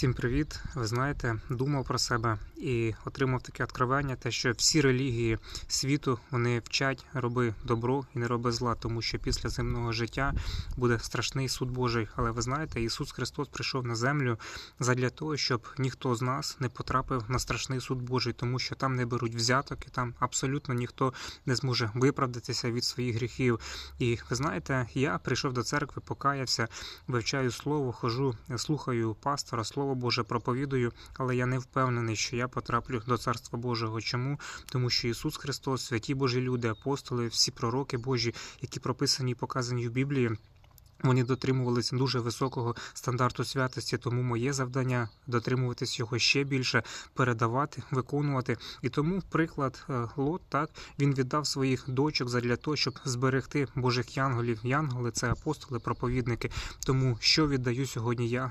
Всім привіт! Ви знаєте, думав про себе і отримав таке откровення, те, що всі релігії світу вони вчать роби добро і не роби зла, тому що після земного життя буде страшний суд Божий. Але ви знаєте, Ісус Христос прийшов на землю задля того, щоб ніхто з нас не потрапив на страшний суд Божий, тому що там не беруть взяток, і там абсолютно ніхто не зможе виправдатися від своїх гріхів. І ви знаєте, я прийшов до церкви, покаявся, вивчаю слово, хожу, слухаю пастора, слово Боже проповідую, але я не впевнений, що я потраплю до Царства Божого. Чому? Тому що Ісус Христос, святі Божі люди, апостоли, всі пророки Божі, які прописані і показані в Біблії. Вони дотримувалися дуже високого стандарту святості, тому моє завдання дотримуватись його ще більше, передавати, виконувати. І тому приклад е, Лот, так він віддав своїх дочок задля того, щоб зберегти Божих янголів. Янголи це апостоли, проповідники. Тому що віддаю сьогодні я